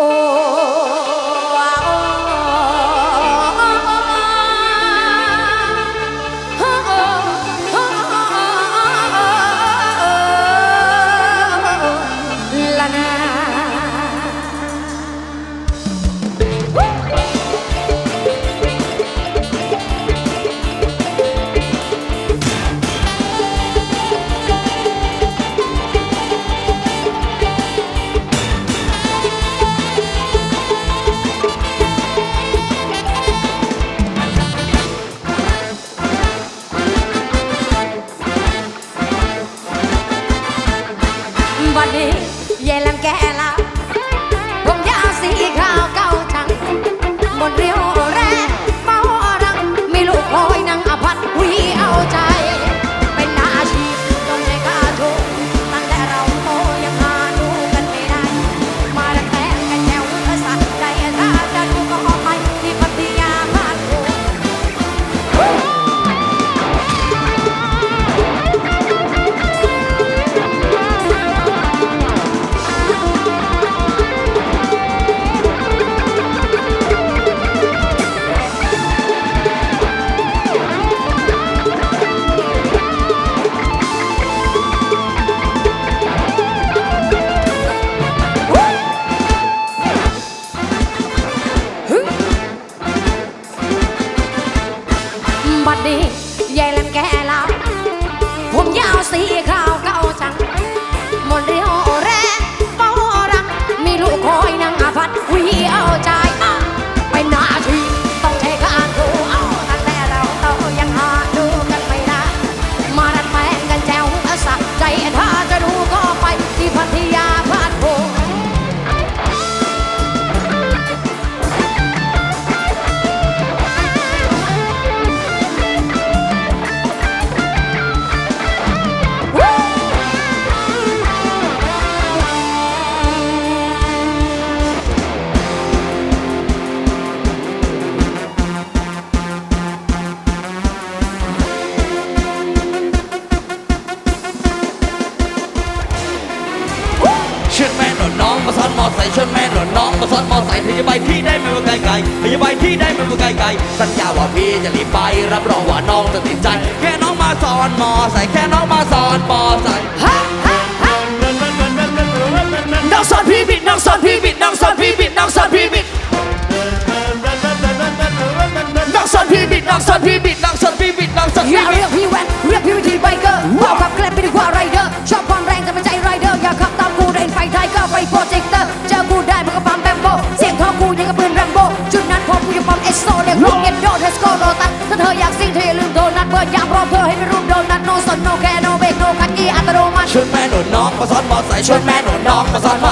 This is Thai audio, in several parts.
โเย็น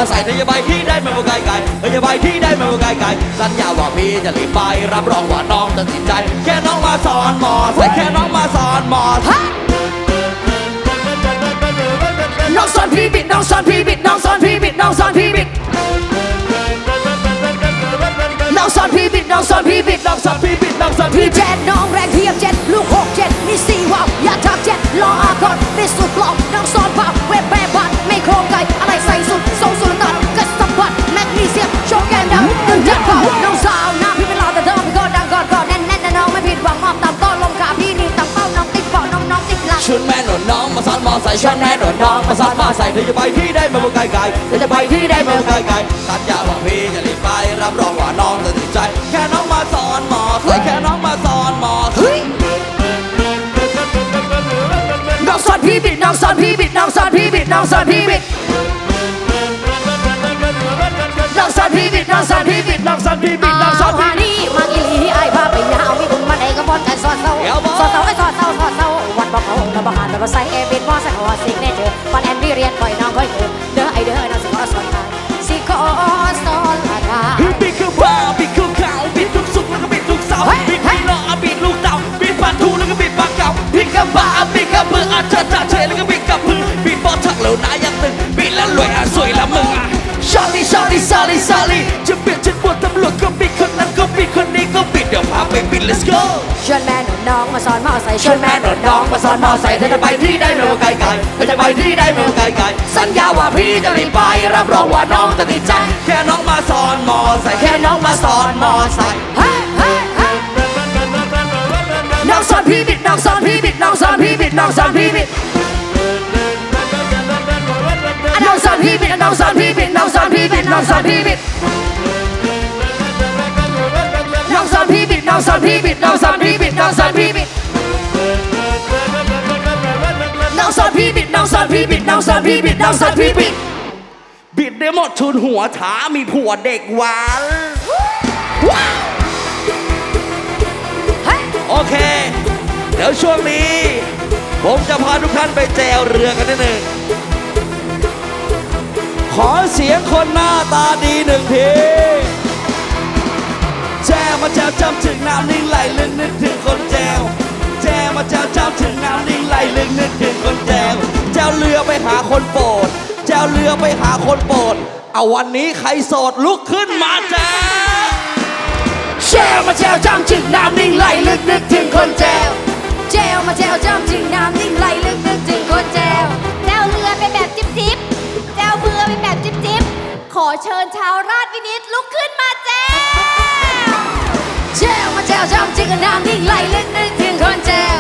าซ้อนมอไซค์เธอจะไปที่ได้ไม่ว่าไกลไกลเธอจะไปที่ได้ไม่ว่าไกลไกลสัญญาว่าพี่จะรีบไป รับรองว่าน้องจะติดใจ แค่น้องมาซ้อนหมอไซค์แค่น้องมาซ้อนหมอไซค์ฮะน้องซ้อนพี่บิดน้องซ้อนพี่บิดน้องซ้อนพี่บิดน้องซ้อนพี่บิดน้องซ้อนพี่บิดน้องซ้อนพี่บิดน้องซ้อนพี่บิดน้องซ้อนพี่บิดเจ็ดน้องแรงเทียบเจ็ด น้องมาซ้อนมอไซค์ชวนแม่หนุนน้องมาซ้อนมอไซค์เธอจะไปที่ได้ไม่ว่าไกลไกลเธอจะไปที่ได้ไม่ว่าไกลไกลสัญญาว่าพี่จะรีบไปรับรองว่าน้องจะติดใจ แค่น้องมาซ้อนมอไซค์แค่น้องมาซ้อนมอไซค์เฮ้ยน้องซ้อนพี่บิดน้องซ้อนพี่บิดน้องซ้อนพี่บิดน้องซ้อนพี่บิดน้องซ้อนพี่บิดน้องซ้อนพี่บิดน้องซ้อนพี่บิดน้องซ้อนเอาพี่หานี่มาอีหลีไอ้พาไปยาวมีบุญมาได้ก็บอลใจสอดเศร้าเดี๋ยวบอกสอดเศร้าไอ้สอดเศร้าสอดเศร้าวันบอกเขา เราบังอาจแบบใส่เอบินมอสักหัวสิกเนเจอร์ปันแอนพี่เรียนคอยน้องคอยเจอเด้อไอเด้อน้องสิขอสอนทางสิขอสอนทางบิดคือบ้าบิดคือขาวบิดทุกสุกแล้วก็บิดทุกเสาเฮ้ยบิดให้รอบิดลูกเต่าบิดปันทูแล้วก็บิดปากเก่าบิดกับบ้าบิดกับมืออาจจะจะเฉยแล้วก็บิดกับมือบิดบอลชักเหลวหนายังตึงบิดแล้วรวยอะสวยละมึงอะชาลีชาลีชาลีชาลีจะเปลี่ยนฉันปวดตำรวจก็บิดคนนั้นก็บิดคนนี้ก็บิดเดี๋ยวพาไปบิด let's go เชิญแม่หนุ่ม น้องมาสอนมอไซค์ช่วยแม่โดดน้องมาสอนมอไซค์เธอจะไปที่ได้ไม่ว่าไกลไกลเธอจะไปที่ได้ไม่ว่าไกลไกลสัญญาว่าพี่จะรีบไป รับรองว่าน้องจะติดใจ แค่น้องมาสอนมอไซค์แค่น้องมาสอนมอไซค์เฮ้ยเฮ้ยเฮ้ยน้องสอนพี่บิดน้องสอนพี่บิดน้องสอนพี่บิดน้องสอนพี่บิดอะน้องสอนพี่บิดอะน้องสอนพี่บิดน้องสอนพี่บิดน้องสอนพี่บิดน้องสอนพี่บิดน้องสอนพี่บิดน้องสอนพี่บิดน้ องสอนพี่บิดน้องสอนพี่บิดน้องสอนพี่บิดน้องสอนพี่บิดน้องสอนพี่บิดบิดได้หมดทุนหัวถามีผัวเด็กหวานว้าวเฮ้ยโอเค เดี๋ยวช่วงนี้ ผมจะพาทุกท่านไปแจวเรือกันนิดหนึ่งขอเสียงคนหน้าตาดีหนึ่งทีแจวมาแจวจำถึงน้ำนิ่งไหลลึกนึกถึง คนแจวแจวมาแจวจำถึงน้ำนิ่งไหลลึกนึกถึงคนแจวแจวเรือไปหาคนโปรดแจวเรือไปหาคนโปรดเอาวันนี้ใครโสดลุกขึ้นมาแจวแชร์มาแชร์จำจึงน้ำนิ่งไหลลึกนึกถึงคนแจวเจลมาเจลจ้ำจึงน้ำนิ่งไหลลึกนึกถึงคนเจลแจวเรือเป็นแบบจิ๊บจิ๊บแจวเรือเป็นแบบจิ๊บจิ๊บขอเชิญชาวราชวินิตลุกขึ้นมาแจว เจลมาเจลจ้ำจึงน้ำยิ่งไหลลึกนึกถึงคนเจล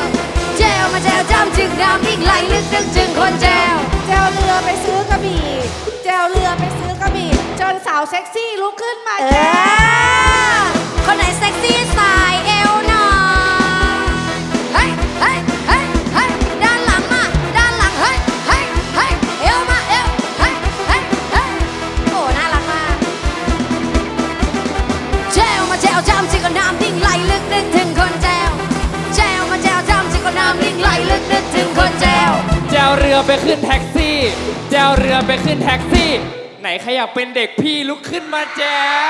เจลมาเจลจ้ำจึงน้ำยิ่งไหลลึกนึกถึงคนเจลเจวเรือไปซื้อกระบี่เจลเรือไปซื้อกระบี่จนสาวเซ็กซี่ลุกขึ้นมาเอแจว ขึ้นแท็กซี่ ไหนใครอยากเป็นเด็กพี่ลุกขึ้นมาแจ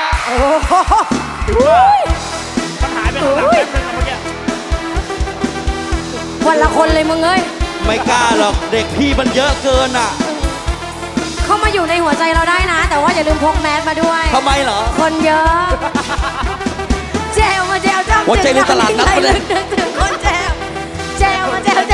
ววันละคนเลยมึงเอ้ย ไม่กล้าหรอกเด็กพี่มันเยอะเกินอะเข้ามาอยู่ในหัวใจเราได้นะ แต่ว่าอย่าลืมพกแมสมาด้วย ทำไมเหรอ คนเยอะแจวมาแจวจำหัวใจในตลาดนัดไหลปะเนี่ลึยกนึกถึงคนแจวแจวมาแจวจ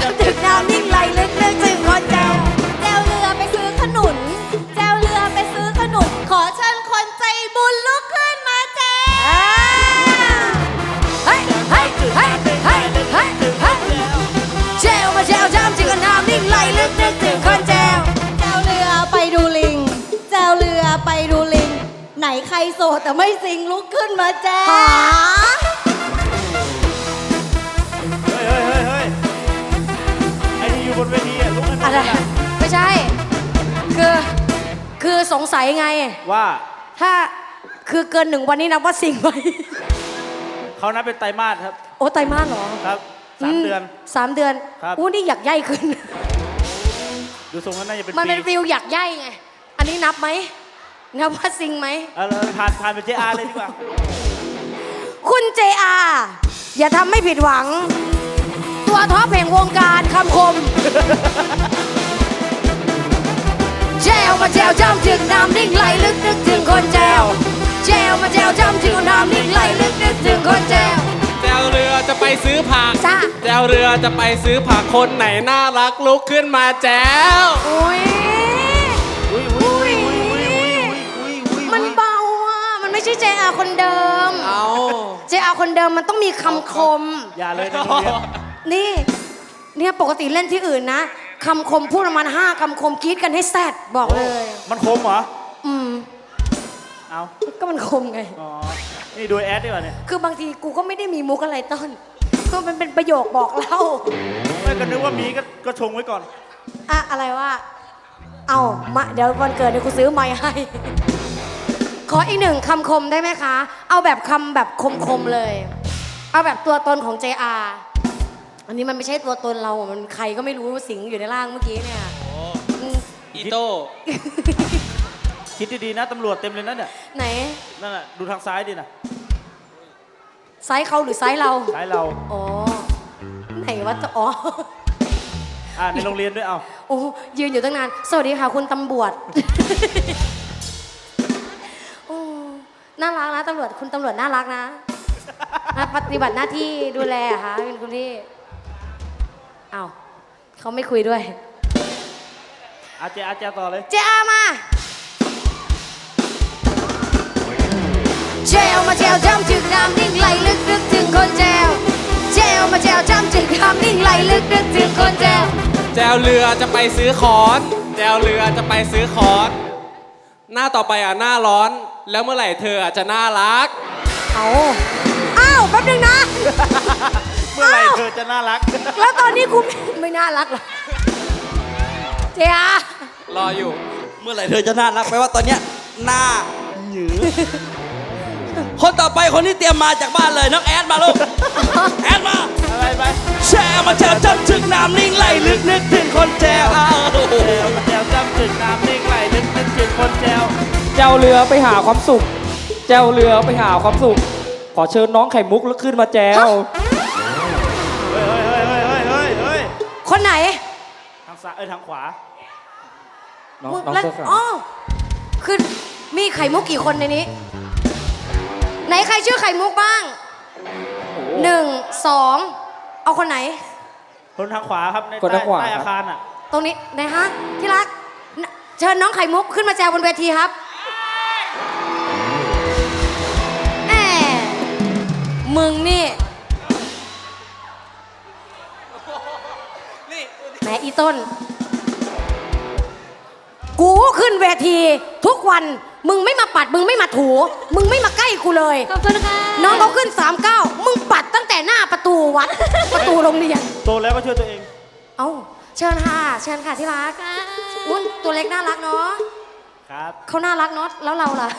รโสดแต่ไม่สิงลุกขึ้นมาแจวหาเฮ้ยเฮ้ยเฮ้ยเฮ้ยไอ้ที่อยู่บนเวทีอะลุกให้หมอะดไรเลยนะไม่ใช่ คือ คือสงสัยไง ว่าถ้าคือเกินหนึ่งวันนี้นับว่าสิ่งไหมเขานับเป็นไตรมาสครับโอ้ไตรมาสเหรอครับสามเดือน สามเดือนครับ อู้นี่อยากใหญ่ขึ้น ดูทรงแล้วน่าจะเป็นมันเป็นปี ฟิลอยากใหญ่ไง อันนี้นับไหม นับว่าสิ่งไหม เออเลยผ่านผ่านเป็นเจอาเลยดีกว่า คุณเจอาอย่าทำไม่ผิดหวัง ตัวท็อปแห่งวงการคำคมแจวมาแจวจ้ำจึงน้ำนิ่งไหลลึกนึกถึงคนแจวแจวมาแจวจ้ำจึงน้ำนิ่งไหลลึกนึกถึงคนแจว แจวเรือจะไปซื้อผักจ้าแจวเรือจะไปซื้อผักคนไหนน่ารักลุกขึ้นมาแจว อุ้ยอุ้ยอุ้ยอุ้ย อาคนเดิม เอาเจอาคนเดิมมันต้องมีคำคม อย่าเลยนะโรงเรียนนี่ เนี่ยปกติเล่นที่อื่นนะคำคมพูดประมาณห้าคำคมกรีดกันให้แซดบอกเลย มันคมเหรอ อืม เอาก็มันคมไง อ๋อ นี่ดูแอดดีกว่าเนี่ยคือบางทีกูก็ไม่ได้มีมุกอะไรต้นก็มันเป็นประโยคบอกเล่าไม่ก็นึกว่ามีก็ก็ชงไว้ก่อน อะอะไรว่า เอามาเดี๋ยววันเกิดเดี๋ยวกูซื้อไม้ให้ ขออีกหนึ่งคำคมได้ไหมคะ เอาแบบคำแบบคมๆเลย เอาแบบตัวตนของ JR อันนี้มันไม่ใช่ตัวตนเรา มันใครก็ไม่รู้สิงอยู่ในร่างเมื่อกี้เนี่ยอืมอีโต้ คิดดีๆนะตำรวจเต็มเลยนะเนี่ยไหนนั่นน่ะดูทางซ้ายดินะไซส์เขาหรือไซส์เรา ซ้ายเรา อ๋อ ไหนวะจะอ๋อ อ่าในโรงเรียนด้วยเอา โอ้ยืนอยู่ตั้งนาน สวัสดีค่ะคุณตำรวจ น่ารักนะตำรวจคุณตำรวจน่ารักนะมาปฏิบัติหน้าที่ดูแลเหรอคะเป็นคุณพี่เอาวเขาไม่คุยด้วย อาเจอาเจต่อเลย เจอามา เจลมาเจลจำจึกน้ำนิ่งไหลลึกนึกถึงคนเจลเจลมาเจลจำจึกน้ำนิ่งไหลลึกนึกถึงคนเจลแจวเรือจะไปซื้อคอนแจวเรือจะไปซื้อคอน หน้าต่อไปอะหน้าร้อน แล้วเมื่อไหร่เธออะจะน่ารัก เอาอ้าวแป๊บนึงนะ เมื่อไหร่เธอจะน่ารัก แล้วตอนนี้กูไม่น่ารักเหรอเจอารออยู่ เมื่อไหร่เธอจะน่ารักไปว่าตอนเนี้ยหน้าหยือ คนต่อไปคนที่เตรียมมาจากบ้านเลยน้องแอดมาลูก แอดมา อะไรไปแชร์มาแชร์จำถึงน้ำนิ่งไหลลึกนึกถึงคนแจวอ้าวโอ้โหแจวแจวจำจึกน้ำนิ่งไหลนึกนึกถึงคนแจวเจ้าเรือไปหาความสุขเจ้าเรือไปหาความสุข ขอเชิญน้องไข่มุกลุกขึ้นมาแจวเฮ้ยเฮ้ยเฮ้ยเฮ้ยเฮ้ยเฮ้ยเฮ้ยคนไหนทางซ้ายเอ้ยทางขวา น้องมึงน้องแล้วเสื้อขาวอ๋อคือมีไข่มุกกี่คนในนี้ ไหนใครชื่อไข่มุกบ้างหนึ่งสองเอาคนไหน คนทางขวาครับในคนใต้ทางขวา ใต้คอารับคารอะ ตรงนี้ไหนฮะที่รักนเชิญน้องไข่มุกขึ้นมาแจวบนเวทีครับแหมมึงนี่แหมอีต้น กูขึ้นเวทีทุกวัน มึงไม่มาปัด มึงไม่มาถู มึงไม่มาใกล้กูเลย ขอบคุณค่ะน้องเขาขึ้น39มึงปัดตั้งแต่หน้าประตูวัด ประตูโรงเรียน โตแล้วก็ช่วยตัวเอง เอ้า เชิญค่ะ เชิญค่ะที่รักอุ้นตัวเล็กน่ารักเนาะครับ เขาน่ารักเนาะ แล้วเราล่ะ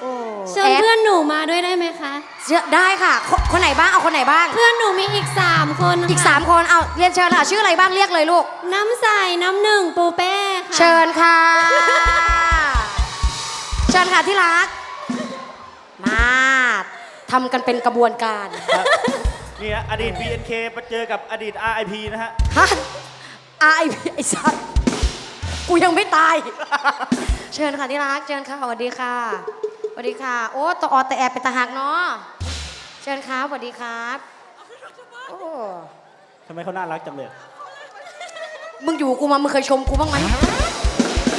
โอ้เชิญแอด เพื่อนหนูมาด้วยได้ไหมคะ เชิญได้ค่ะคนคนไหนบ้าง เอาคนไหนบ้าง เพื่อนหนูมีอีก 3 คนค่ะอีก 3 คน เอาเรียนเชิญค่ะ ชื่ออะไรบ้าง เรียกเลยลูก น้ำใส น้ำหนึ่งปูเป้ค่ะ เชิญค่ะ เชิญค่ะที่รัก มาทำกันเป็นกระบวนการครับนี่ฮะอดีต BNK มาเจอกับอดีต RIP นะฮะ ฮะอายไอ้สัตว์กูยังไม่ตาย เชิญค่ะที่รัก เชิญค่ะสวัสดีค่ะสวัสดีค่ะ โอ้ตออแต่แอบเป็นตาหักเนาะเชิญครับสวัสดีครับโอ้ทำไมเขาน่ารักจังเลย มึงอยู่กูมา มึงเคยชมกูบ้างไหม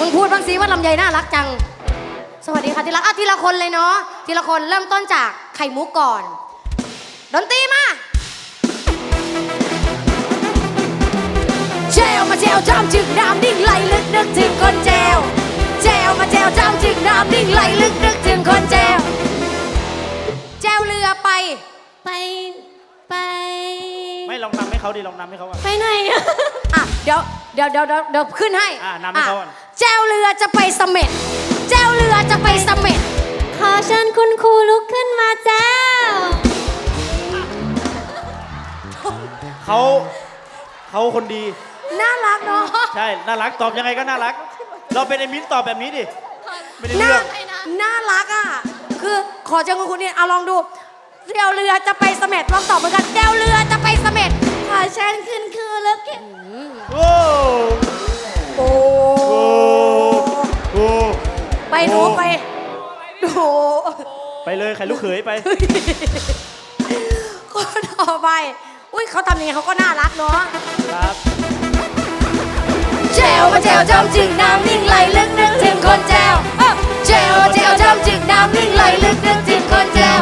มึงพูดบ้างสิว่าลำไยน่ารักจัง สวัสดีค่ะที่รักอะทีละคนเลยเนาะทีละคนเริ่มต้นจากไข่มุกก่อน ดนตรีมาเจลมาเจลจ้ำจึกน้ำนิ่งไหลลึกนึกถึงคนเจลเจลมาเจลจ้ำจึกน้ำนิ่งไหลลึกนึกถึงคนเจลเจลเรือไป ไปไป ไม่ลองนำให้เขาดิลองนำให้เขาอะไปไหนอะ อะเดี๋ยวเดี๋ยวเดี๋ยวเดี๋ยวเดี๋ยวขึ้นให้อะนำให้เขาก่อน แจวเรือจะไปเสม็ดแจวเรือจะไปเสม็ดขอเชิญคุณครูลุกขึ้นมาแจ้วเขาเขาคนดี น่ารักเนาะใช่ น่ารักตอบยังไงก็น่ารัก เราเป็นไอ้มิ้นตอบแบบนี้ดิ ไม่ได้น่าเรื่องน่ารักอะ คือขอเชิญคุณครูนี่เอาลองดูแจวเรือจะไปเสม็ดลองตอบเหมือนกันแจวเรือจะไปเสม็ดขอเชิญคุณครูลุกขึ้น โอ้ โอ้โอ้โอ้ ไปหนูไปโอ้ไปเลยไข่ลูกเขยไป คนต่อไป อุ้ยเขาทำยังไงเขาก็น่ารักเนาะครับ เจลมาเจลจำจึงน้ำนิ่งไหลลึกนึกถึงคนแจวเอ้อเจลมาเจลจำจึงน้ำนิ่งไหลลึกนึกถึงคนแจว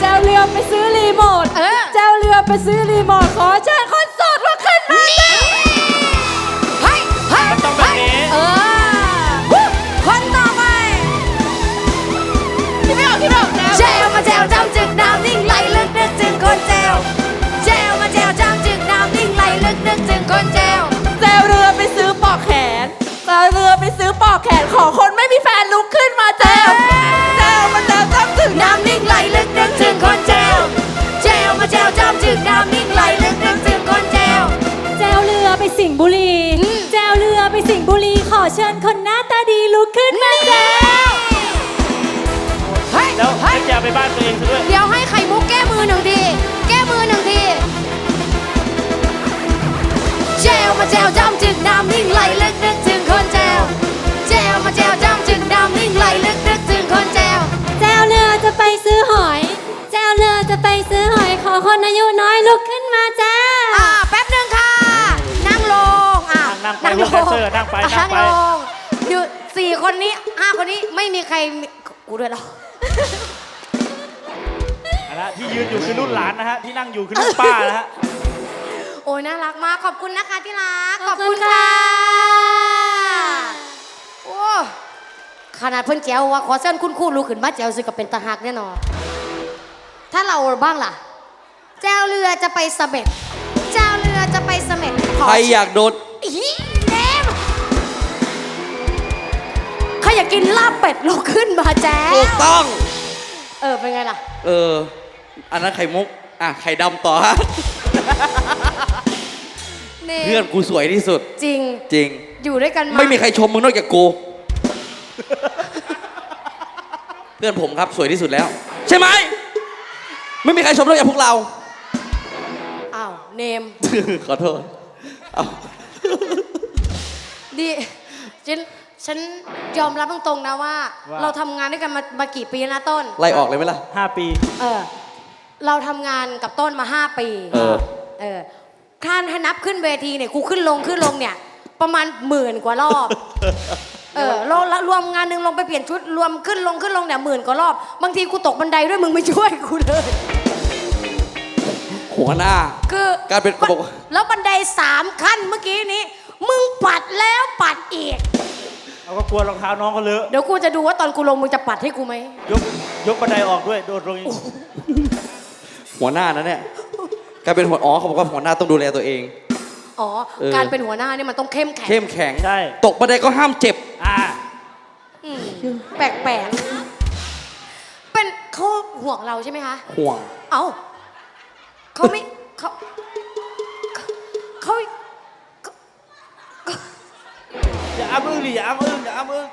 เจ้าเรือไปซื้อรีโมทเออเจ้าเรือไปซื้อรีโมทขอเชิ แขนขอคนไม่มีแฟนลุกขึ้นมาแจวแจวมาแจวจ้ำถึงน้ำนิ่งไหลลึกนึกถึงคนแจวเจลมาเจลจ้ำจึงน้ำนิ่งไหลลึกนึกถึงคนแจวแจวเรือไปสิงห์บุรีอืมแจวเรือไปสิงห์บุรีขอเชิญคนหน้าตาดีลุกขึ้นมาแจวแล้วเฮ้ยไม่จะไปบ้านตัวเองซะด้วย เดี๋ยวให้ไข่มุกแก้มือหนึ่งที แก้มือหนึ่งทีเจลมาเจลจ้ำจึงน้ำนิ่งไหลลึกนึกถึง อยเจ้าเลือจะไปซื้อหอยขอคนอายุน้อยลุกขึ้นมาจ้า อ่าแป๊บหนึ่งค่ะ นั่งลงอะนั่งไปพวกแดนเซอร์นั่งไปนั่งไป นั่งลงอยู่สี่คนนี้ห้าคนนี้ไม่มีใครกูด้วยหรอ เอาละที่ยืนอยู่คือรุ่นหลานนะฮะที่นั่งอยู่คือรุ่นป้านะฮะ โอ้ยน่ารักมากขอบคุณนะคะที่รักขอบคุณค่ะ โอ้ ขนาดเพิ่นแจวว่าขอเส้นคุณครู่รู้ขึ้นมาแจวสิกับเป็นตาหักแน่นอนถ้าเราบ้างล่ะ แจวเรือจะไปเสม็ดแจวเรือจะไปเสม็ดขใครอยากโดนอีเนมใครอยากกินลาบเป็ดลุกขึ้นมาแจถูกต้อง เออเป็นไงล่ะ เออ อันนั้นไข่มุก อะ ไข่ดำต่อฮะเนมเพื่อนกูสวยที่สุด จริงจริง อยู่ด้วยกันมา ไม่มีใครชมมึงนอกจากกู เพื่อนผมครับสวยที่สุดแล้ว ใช่ไหม ไม่มีใครชมนอกจากพวกเรา อ้าว เนม ขอโทษเอาดิฉันฉันยอมรับตรงๆนะว่า ว่า เราทำงานด้วยกันมามากี่ปีแล้วนะต้น ไล่ออกเลยไหมล่ะ ห้าปี เออ เราทำงานกับต้นมา5ปีเออ เออการให้นับขึ้นเวทีเนี่ยกูขึ้นลงขึ้นลงเนี่ย ประมาณหมื่นกว่ารอบ เออเราเรารวมงานหนึ่งลงไปเปลี่ยนชุด รวมขึ้นลงขึ้นลงเนี่ยหมื่นกว่ารอบ บางทีกูตกบันไดด้วยมึงไม่ช่วยกูเลย หัวหน้า คือการเป็นระบบแล้วบันไดสามขั้นเมื่อกี้นี้ มึงปัดแล้วปัดอีกเอาก็กลัวรองเท้าน้องเขาเลอะ เดี๋ยวกูจะดูว่าตอนกูลงมึงจะปัดให้กูไหม ยกยกบันไดออกด้วย โดดลงอีกหัวหน้านะเนี่ยกลายเป็นหัวอ๋อเขาบอกว่าหัวหน้าต้องดูแลตัวเอง อ๋อ เออ การเป็นหัวหน้าเนี่ยมันต้องเข้มแข็ง เข้มแข็ง ใช่ ตกบันไดก็ห้ามเจ็บ อ่าอืมแปลกๆ เป็นเขาห่วงเราใช่ไหมคะ ห่วง เอ้าเขาไม่เขาเขาอย่าอ้ำอึ้งดิอย่าอ้ำอึ้งอย่าอ้ำอึ้ง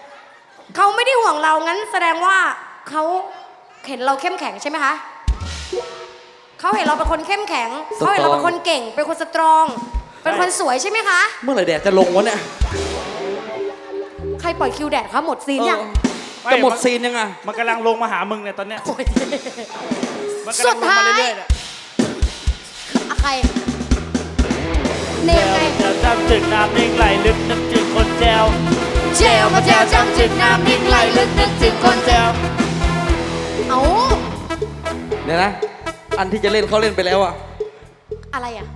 เขาไม่ได้ห่วงเรางั้น แสดงว่าเขาเห็นเราเข้มแข็งใช่ไหมคะเขาเห็นเราเป็นคนเข้มแข็งเขาเห็นเราเป็นคนเก่ง เป็นคนสตรอง เป็นคนสวยใช่ไหมคะ เมื่อไหร่แดดจะลงวะเนี่ย ใครปล่อยคิวแดดคะหมดซีนยังเออ จะหมดซีนยังไงมันกำลังลงมาหามึงเนี่ยตอนเนี้ยโอ้ยมันกำลังลงมาเรื่อยๆเนี่ยอะใครเนมไงแจวจำจึกน้ำนิ่งไหลลึกนึกจึงคนแจวเจลมาเจลจำจึกน้ำนิ่งไหลลึกนึกถึงคนแจวเอาเดี๋ยวนะ อันที่จะเล่นเขาเล่นไปแล้วอะอะไรอะ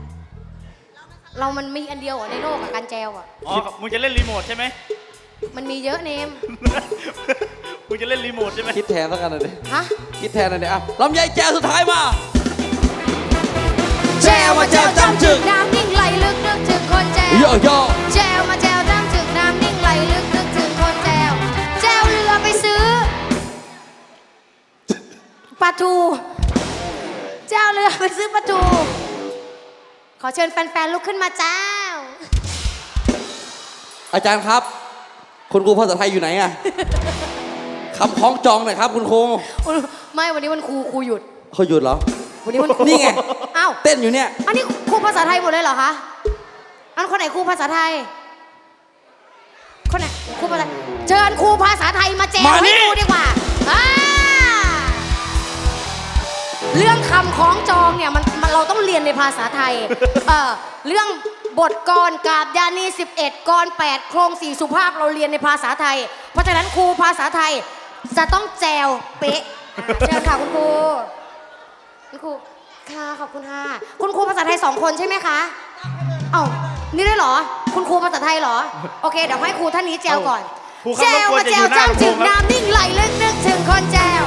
เรามันมีอันเดียวเหรอในโลกอะการแจวอะอ๋อมึงจะเล่นรีโมทใช่ไหม มันมีเยอะเนมมึงจะเล่นรีโมทใช่ไหมคิดแทนสักกันหน่อยดิฮะ คิดแทนหน่อยดิอะลำไยแจวสุดท้ายมาแจวมาแจวจำจึกน้ำนิ่งไหลลึกนึกถึงคนแจวโยโย่แจวมาแจวจำจึกน้ำนิ่งไหลลึกนึกถึงคนแจวแจวเรือไปซื้อปลาทูแจวเรือไปซื้อปลาทูขอเชิญแฟนๆลุกขึ้นมาเจ้า อาจารย์ครับ คุณครูภาษาไทยอยู่ไหนอะคำคล้องจองหน่อยครับ คุณครูไม่วันนี้วันครูครูหยุดเขาหยุดเหรอ วันนี้วันครูนี่ไง อ้าว เต้นอยู่เนี่ย อันนี้ครูภาษาไทยหมดเลยเหรอคะ อันคนไหนครูภาษาไทย คนไหนครูภาษาเชิญครูภาษาไทยมาแจวมานี่ ให้ดูดีกว่าอ่า เรื่องคำคล้องจองเนี่ยมันมันเราต้องเรียนในภาษาไทย เออเรื่อง บทกรกาบยานี11กร8โครงสี่สุภาพเราเรียนในภาษาไทย เพราะฉะนั้นครูภาษาไทยจะต้องแจวเป๊ะอ่าเชิญค่ะคุณครูคุณครูค่ะขอบคุณค่ะคุณครูภาษาไทยสองคนใช่ไหมคะเอ้านี่ด้วยเหรอ คุณครูภาษาไทยเหรอ โอเคเดี๋ยวให้ครูท่านนี้แจวก่อนครูคแจรับรบวกวนมาจะแจอวยู่หน้าจ้ำจึกลำโพงครับน้ำนิ่งไหลลึกนึกถึงคนแจว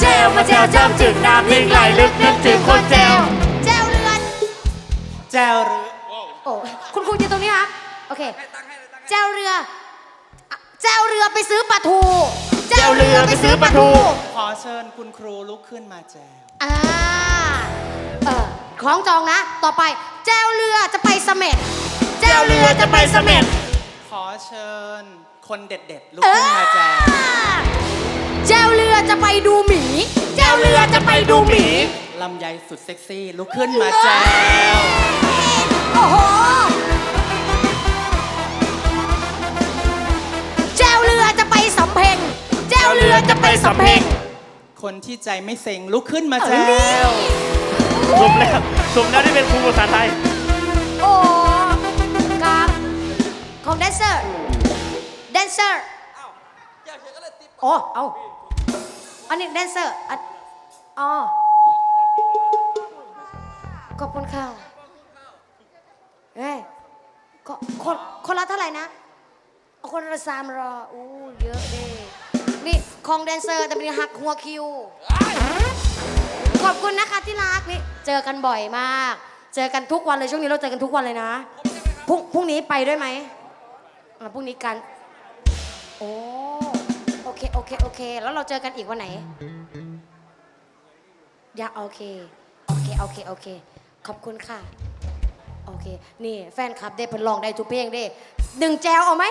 แจวมาแจวจ้ำจึกน้ำนิ่งไหลลึกนึกถึงคนแจวแจวเรือนแจวหรือ โอ้คุณครูยืนตรงนี้ครับ โอเคแจวเรืออะแจวเรือไปซื้อปลาทูแจวเรือไปซื้อปลาทูขอเชิญคุณครูลุกขึ้นมาแจวอ่าเออคล้องจองนะ ต่อไป แจวเรือจะไปเสม็ดแจวเรือจะไปเสม็ด ขอเชิญคนเด็ดๆลุกเอขึ้นอมาแจวแจวเรือจะไปดูหมีแจวเรือจะไปดูหมี ลำไยสุดเซ็กซี่ลุกขึ้นมาแจว รือจะไปสำเพ็งคนที่ใจไม่เซ็งลุกขึ้นมาแจเออนี่วสมแล้วสมแล้วที่เป็นครูภาษาไทย โอ้ครับของแดนเซอร์แดนเซอร์โอ้เอาอันนี้แดนเซอร์อันอ๋อขอบคุณค่ะเอ้ยก็คนคนละเท่าไหร่นะเอาคนละสามรออู้เยอะดิ นี่ของแดนเซอร์แต่เป็นหักหัวคิว ขอบคุณนะคะที่รักนี่เจอกันบ่อยมาก เจอกันทุกวันเลยช่วงนี้เราเจอกันทุกวันเลยนะพรุ่งพรุ่งนี้ไปด้วยไหมอ่าพรุ่งนี้กันโอ้โอเคโอเคโอเค แล้วเราเจอกันอีกวันไหนอยากโอเคโอเคโอเคโอเค ขอบคุณค่ะ โอเค นี่แฟนคลับได้เพิ่นลองได้ทุกเพลงเด้หนึ่งแจวเอาไหม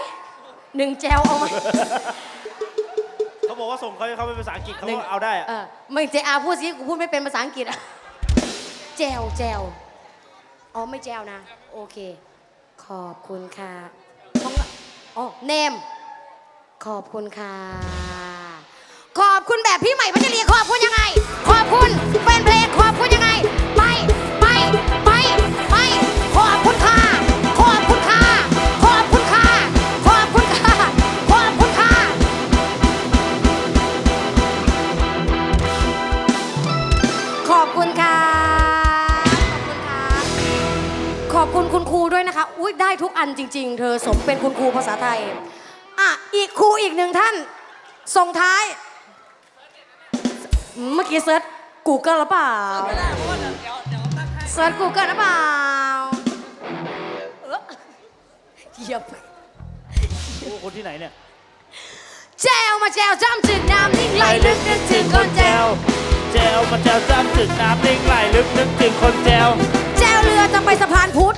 หนึ่งแจวเอาไหม เขาบอกว่าส่งเขาเขาเป็นภาษาอังกฤษเขาก็เอาได้อะเออไม่เจอาพูดสิกูพูดไม่เป็นภาษาอังกฤษอะแจวแจวอ๋อไม่แจวนะ โอเค ขอบคุณค่ะของอ๋อเนม ขอบคุณค่ะ ขอบคุณแบบพี่ใหม่พัชรีขอบคุณยังไง ขอบคุณแฟนเพลง เซิร์ช Google หรือเปล่าเซิร์ช Google หรือเปล่าเอ้อเหยียบโอ้คนที่ไหนเนี่ย แจวมาแจวจ้ำจึกน้ำนิ่งไหลลึกนึกถึงคนแจวแจวมาแจวจ้ำถึงน้ำนิ่งไหลลึกนึกถึงคนแจวแจวเรือจะไปสะพานพุทธ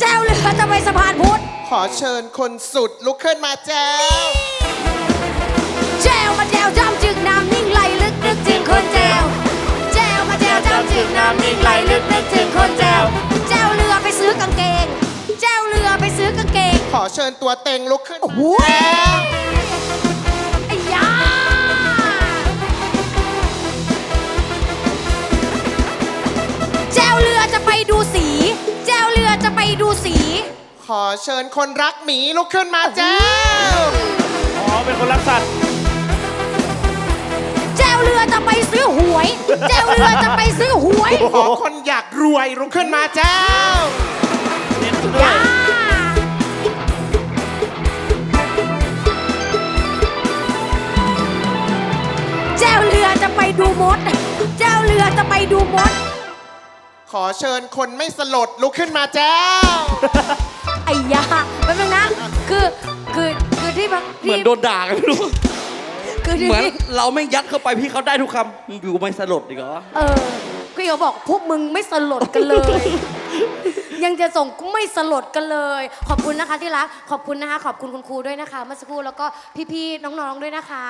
แจวเรือจะไปสะพานพุทธขอเชิญคนสุดลุกขึ้นมาแจ้วแจวมาแจวจ้ำจึกน้ำนิ่งไหลลึกนึกถึงคนแจวแจวมา แจวจ้ำจึกน้ำนิ่งไหลลึกนึกถึงคนแจวแจวเรือไปซื้อกางเกงแจวเรือไปซื้อกางเกง ขอเชิญตัวเต็งลุกขึ้น โอ้โหมาแจ้วไอ้ยาแจวเรือจะไปดูสีแจวเรือจะไปดูสี ขอเชิญคนรักหมีลุกขึ้นมาแจ้วอ๋อ เป็นคนรักสัตว์แจวเรือ จะไปซื้อหวยแจวเรือจะไปซื้อหวยขอคนอยากรวยลุกขึ้นมาแจ้วเน้นซะด้วยยาแจวเรือจะไปดูมดแจวเรือจะไปดูมด ขอเชิญคนไม่สลดลุกขึ้นมาแจ้วไอ้ยาแป๊บนึงนะ คือ คือ คือที่แบบเหมือนโดนด่ากันไม่รู้ คือที่เหมือนเราไม่งยัดเข้าไปพี่เขาได้ทุกคำมึงอยู่ไม่สลดอีกเหรอ เออพี่เขาบอกพวกมึงไม่สลดกันเลย ยังจะส่งกูไม่สลดกันเลย ขอบคุณนะคะที่รัก ขอบคุณนะคะ ขอบคุณคุณครูด้วยนะคะเมื่อสักครู่แล้วก็พี่ๆน้องๆด้วยนะคะ